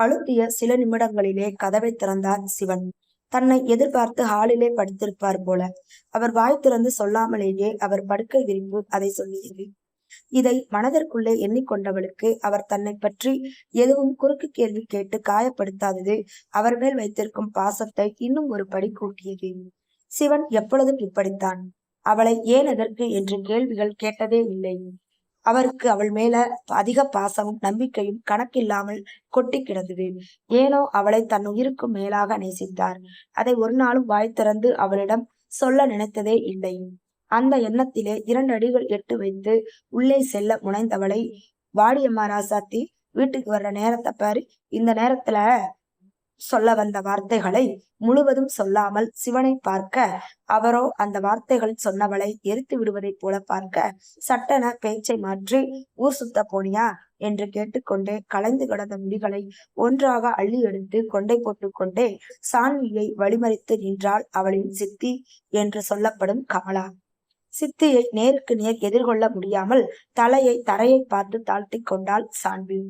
அழுத்திய சில நிமிடங்களிலே கதவை திறந்தார் சிவன். தன்னை எதிர்பார்த்து ஹாலிலே படுத்திருப்பார் போல. அவர் வாய் திறந்து சொல்லாமலேயே அவர் படுக்கை விரிப்பு அதை சொல்லியது. இதை மனதிற்குள்ளே எண்ணிக்கொண்டவளுக்கு அவர் தன்னை பற்றி எதுவும் குறுக்கு கேள்வி கேட்டு காயப்படுத்தாதது அவர் மேல் வைத்திருக்கும் பாசத்தை இன்னும் ஒரு படி கூட்டியது. சிவன் எப்பொழுதும் இப்படித்தான். அவளை ஏன் எதற்கு என்று கேள்விகள் கேட்டதே இல்லை. அவருக்கு அவள் மேல அதிக பாசமும் நம்பிக்கையும் கணக்கில்லாமல் கொட்டி கிடந்தது. ஏனோ அவளை தன் உயிருக்கும் மேலாக நேசித்தார். அதை ஒரு நாளும் வாய் திறந்து அவளிடம் சொல்ல நினைத்ததே இல்லை. அந்த எண்ணத்திலே இரண்டு அடிகள் எட்டு வைத்து உள்ளே செல்ல முனைந்தவளை வாடியம்மா ராசாத்தி வீட்டுக்கு வர்ற நேரத்தை பாரு. இந்த நேரத்துல சொல்ல வந்த வார்த்தைகளை முழுவதும் சொல்லாமல் சிவனை பார்க்க அவரோ அந்த வார்த்தைகள் சொன்னவளை எரித்து விடுவதைப் போல பார்க்க சட்டென பேச்சை மாற்றி ஊர் சுத்த போனியா? என்று கேட்டுக்கொண்டே கலைந்து கிடந்த முடிகளை ஒன்றாக அள்ளி எடுத்து கொண்டை போட்டுக்கொண்டே சான்வியை வழிமறித்து நின்றாள் அவளின் சித்தி என்று சொல்லப்படும் கமலா. சித்தியை நேருக்கு நேர் எதிர்கொள்ள முடியாமல் தலையை தரையை பார்த்து தாழ்த்தி கொண்டாள் சான்வி.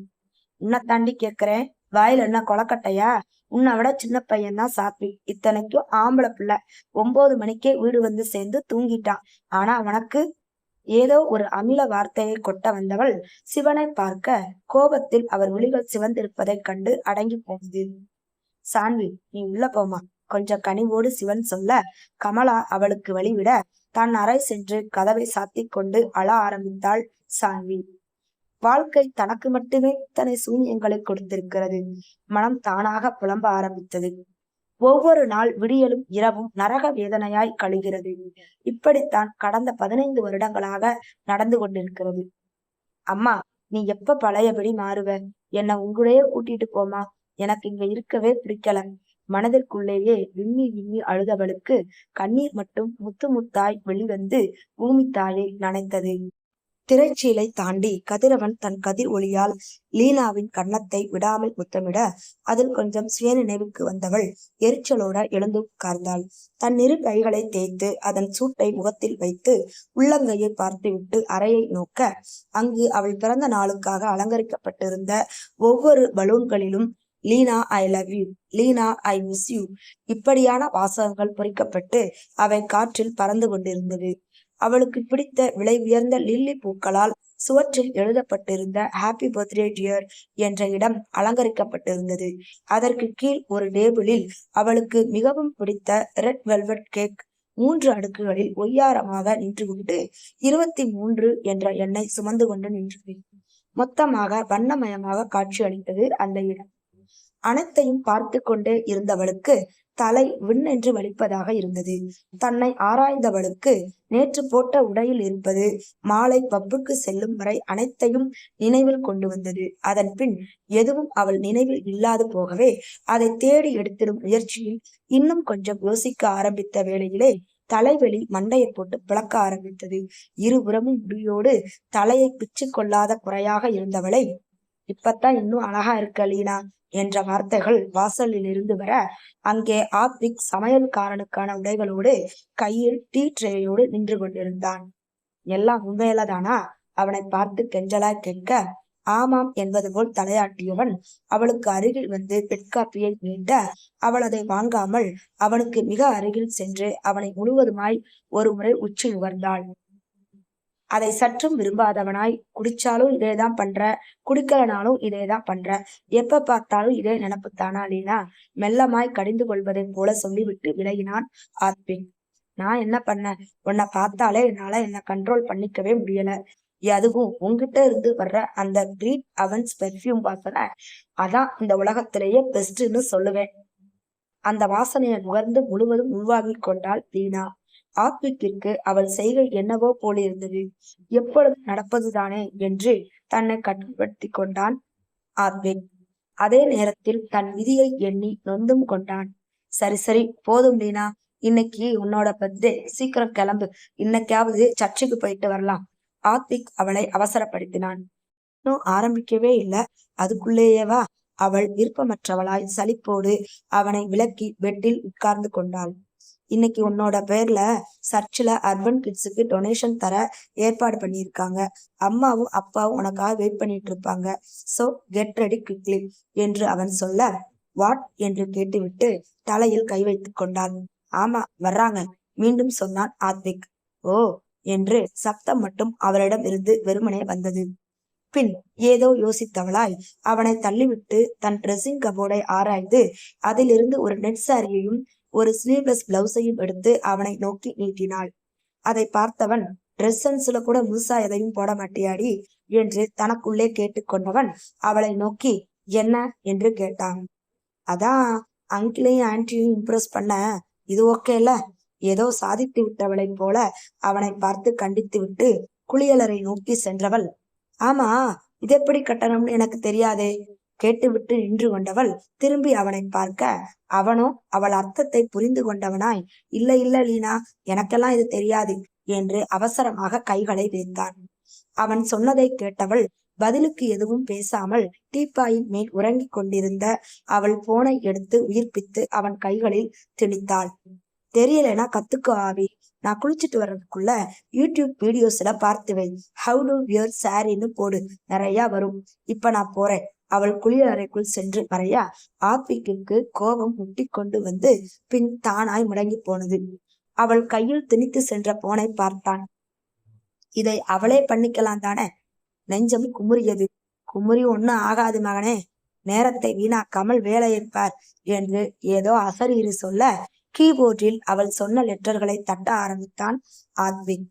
உன்னை தாண்டி கேட்கிறேன். வாயில என்ன கொலக்கட்டையா? உன்னை விட சின்ன பையன் தான் சாத்வி. இத்தனைக்கும் ஆம்பளை பிள்ளை. ஒன்பது மணிக்கே வீடு வந்து சேர்ந்து தூங்கிட்டான். ஆனா அவனுக்கு ஏதோ ஒரு அமில வார்த்தையை கொட்ட வந்தவள் சிவனை பார்க்க கோபத்தில் அவர் விழிகள் சிவந்திருப்பதைக் கண்டு அடங்கி போனது. சான்வி நீ உள்ள போமா கொஞ்சம் கனிவோடு சிவன் சொல்ல. கமலா அவளுக்கு வழிவிட. தான் அறை சென்று கதவை சாத்திக் கொண்டு அழ ஆரம்பித்தாள் சான்வி. வாழ்க்கை தனக்கு மட்டுமே இத்தனை சூனியங்களை கொடுத்திருக்கிறது. மனம் தானாக புலம்ப ஆரம்பித்தது. ஒவ்வொரு நாள் விடியலும் இரவும் நரக வேதனையாய் கழிகிறது. இப்படித்தான் கடந்த பதினைந்து வருடங்களாக நடந்து கொண்டிருக்கிறது. அம்மா நீ எப்ப பழையபடி மாறுவ? என்னை உங்களையே கூட்டிட்டு போமா எனக்கு இங்க இருக்கவே பிடிக்கல. மனதிற்குள்ளேயே விம்மி விம்மி அழுதவளுக்கு கண்ணீர் மட்டும் முத்து முத்தாய் வெளிவந்து பூமி தாயை நனைத்தது திரைச்சீலை தாண்டி கதிரவன் தன் கதிர் ஒளியால் லீலாவின் கன்னத்தை விடாமல் முத்தமிட அதில் கொஞ்சம் சுய நினைவுக்கு வந்தவள் எரிச்சலோட எழுந்து உட்கார்ந்தாள். தன் இரு கைகளை தேய்த்து அதன் சூட்டை முகத்தில் வைத்து உள்ளங்கையை பார்த்துவிட்டு அறையை நோக்க அங்கு அவள் பிறந்த நாளுக்காக அலங்கரிக்கப்பட்டிருந்த ஒவ்வொரு பலூன்களிலும் Leena I love you Leena I miss you இப்படியான வாசகங்கள் பொறிக்கப்பட்டு அவை காற்றில் பறந்து கொண்டிருந்தது. அவளுக்கு பிடித்த விலை உயர்ந்த லில்லி பூக்களால் சுவற்றில் எழுதப்பட்டிருந்த ஹாப்பி பர்த்டே டியர் என்ற இடம் அலங்கரிக்கப்பட்டிருந்தது. அதற்கு கீழ் ஒரு டேபிளில் அவளுக்கு மிகவும் பிடித்த ரெட் வெல்வெட் கேக் மூன்று அடுக்குகளில் ஒய்யாரமாக நின்று கொண்டு இருபத்தி மூன்று என்ற எண்ணை சுமந்து கொண்டு நின்றது. மொத்தமாக வண்ணமயமாக காட்சி அளித்தது அந்த இடம். அனைத்தையும் பார்த்து கொண்டே இருந்தவளுக்கு தலை விண்ணென்று வலிப்பதாக இருந்தது. தன்னை ஆராய்ந்தவளுக்கு நேற்று போட்ட உடையில் இருப்பது மாலை பப்புக்கு செல்லும் வரை அனைத்தையும் நினைவில் கொண்டு வந்தது. அதன் பின் எதுவும் அவள் நினைவில் இல்லாது போகவே அதை தேடி எடுத்திடும் முயற்சியில் இன்னும் கொஞ்சம் யோசிக்க ஆரம்பித்த வேளையிலே தலைவலி மண்டையை போட்டு பிளக்க ஆரம்பித்தது. இருபுறமும் முடியோடு தலையை பிச்சு கொள்ளாத குறையாக இருந்தவளை இப்பத்தான் இன்னும் அழகா இருக்க லீனா என்ற வார்த்தைகள் வாசலில் இருந்து வர அங்கே ஆத்விக் சமையல்காரனுக்கான உடைகளோடு கையில் டீ ட்ரேயோடு நின்று கொண்டிருந்தான். எல்லாம் உண்மையிலதானா? அவனை பார்த்து கெஞ்சலாய் கேட்க ஆமாம் என்பது போல் தலையாட்டியவன் அவளுக்கு அருகில் வந்து பெட்காப்பியை நீண்ட அவள் அதை வாங்காமல் அவனுக்கு மிக அருகில் சென்று அவனை முழுவதுமாய் ஒரு முறை உச்சி நுகர்ந்தாள். அதை சற்றும் விரும்பாதவனாய் குடிச்சாலும் இதேதான் பண்ற குடிக்கலனாலும் இதேதான் பண்ற. எப்ப பார்த்தாலும் இதே நினப்புத்தானா லீனா மெல்லமாய் கடிந்து கொள்வதை போல சொல்லிவிட்டு விலகினான் ஆத்மின் நான் என்ன பண்ணேன் உன்னை பார்த்தாலே என்னால என்ன கண்ட்ரோல் பண்ணிக்கவே முடியல. அதுவும் உங்ககிட்ட இருந்து வர்ற அந்த கிரீட் அவன்ஸ் பெர்ஃப்யூம் வாசனை அதான் இந்த உலகத்திலேயே பெஸ்ட்னு சொல்லுவேன். அந்த வாசனையை நுகர்ந்து முழுவதும் உருவாகி கொண்டாள் லீனா ஆத்விக்கிற்கு அவள் செய்கை என்னவோ போலிருந்தது. எப்பொழுது நடப்பதுதானே என்று தன்னை கட்டுப்படுத்தி கொண்டான் ஆத்விக் அதே நேரத்தில் தன் விதியை எண்ணி நொந்தும் கொண்டான். சரி சரி போதும் லீனா. இன்னைக்கு உன்னோட பர்த்டே சீக்கிரம் கிளம்பு. இன்னைக்காவது சர்ச்சுக்கு போயிட்டு வரலாம். ஆத்விக் அவளை அவசரப்படுத்தினான். இன்னும் ஆரம்பிக்கவே இல்லை. அதுக்குள்ளேயேவா அவள் விருப்பமற்றவளாய் சலிப்போடு அவனை விலக்கி பெட்டில் உட்கார்ந்து கொண்டாள். இன்னைக்கு உன்னோட பேர்ல சர்ச்சில் அர்பன் கிட்ஸுக்கு டொனேஷன் தர ஏற்பாடு பண்ணியிருக்காங்க. அம்மாவும் அப்பாவும் உனக்காக வெயிட் பண்ணிட்டு இருப்பாங்க. சோ கெட் ரெடி குவிக்லி என்று அவன் சொல்ல வாட் என்று கேட்டுவிட்டு தலையில் கை வைத்துக் கொண்டான். ஆமா வர்றாங்க. மீண்டும் சொன்னான் ஆத்விக். ஓ என்று சப்தம் மட்டும் அவளிடம் இருந்து வெறுமனே வந்தது. பின் ஏதோ யோசித்தவளாய் அவனை தள்ளிவிட்டு தன் ட்ரெஸ்ஸிங் கபோர்டை ஆராய்ந்து அதிலிருந்து ஒரு நெட் சாரியையும் ஒரு ஸ்லீவ்லெஸ் பிளவுஸையும் எடுத்து அவனை நோக்கி நீட்டினாள். அதை பார்த்தவன் ட்ரெஸ் சென்ஸ்ல கூட முழுசா எதையும் போட மாட்டியாடி என்று தனக்குள்ளே கேட்டுக்கொண்டவன் அவளை நோக்கி என்ன? என்று கேட்டான். அதான் அங்கிளையும் ஆன்டியும் இம்ப்ரெஸ் பண்ண. இது ஓகேல ஏதோ சாதித்து விட்டவளை போல அவனை பார்த்து கண்டித்து விட்டு குளியலரை நோக்கி சென்றவள் ஆமா இது எப்படி கட்டணம்னு எனக்கு தெரியாதே. கேட்டுவிட்டு நின்று கொண்டவள் திரும்பி அவனை பார்க்க அவனோ அவள் அர்த்தத்தை புரிந்து கொண்டவனாய். இல்ல இல்ல லீனா எனக்கெல்லாம் இது தெரியாது என்று அவசரமாக கைகளை வைத்தான் அவன் சொன்னதை கேட்டவள் பதிலுக்கு எதுவும் பேசாமல் டீப்பாயின் மேல் உறங்கிக் கொண்டிருந்த அவள் போனை எடுத்து உயிர்ப்பித்து அவன் கைகளில் திணித்தாள். தெரியலனா கத்துக்கோ ஆவி. நான் குளிச்சுட்டு வர்றதுக்குள்ள யூடியூப் வீடியோஸ்ல பார்த்து ஹவு டு வியர் சாரின்னு போடு. நிறைய வரும். இப்ப நான் போறேன். அவள் குளியலறைக்குள் சென்று வரைய ஆத்விக்கு கோபம் முட்டி கொண்டு வந்து பின் தானாய் முடங்கி போனது. அவள் கையில் திணித்து சென்ற போனை பார்த்தான். இதை அவளே பண்ணிக்கலாம் தானே? நெஞ்சம் குமுறியது. குமுறி ஒண்ணும் ஆகாது மகனே. நேரத்தை வீணாக்காமல் வேலையை பார் என்று ஏதோ அசரீறு சொல்ல கீபோர்டில் அவள் சொன்ன லெட்டர்களை தட்ட ஆரம்பித்தான் ஆத்விக்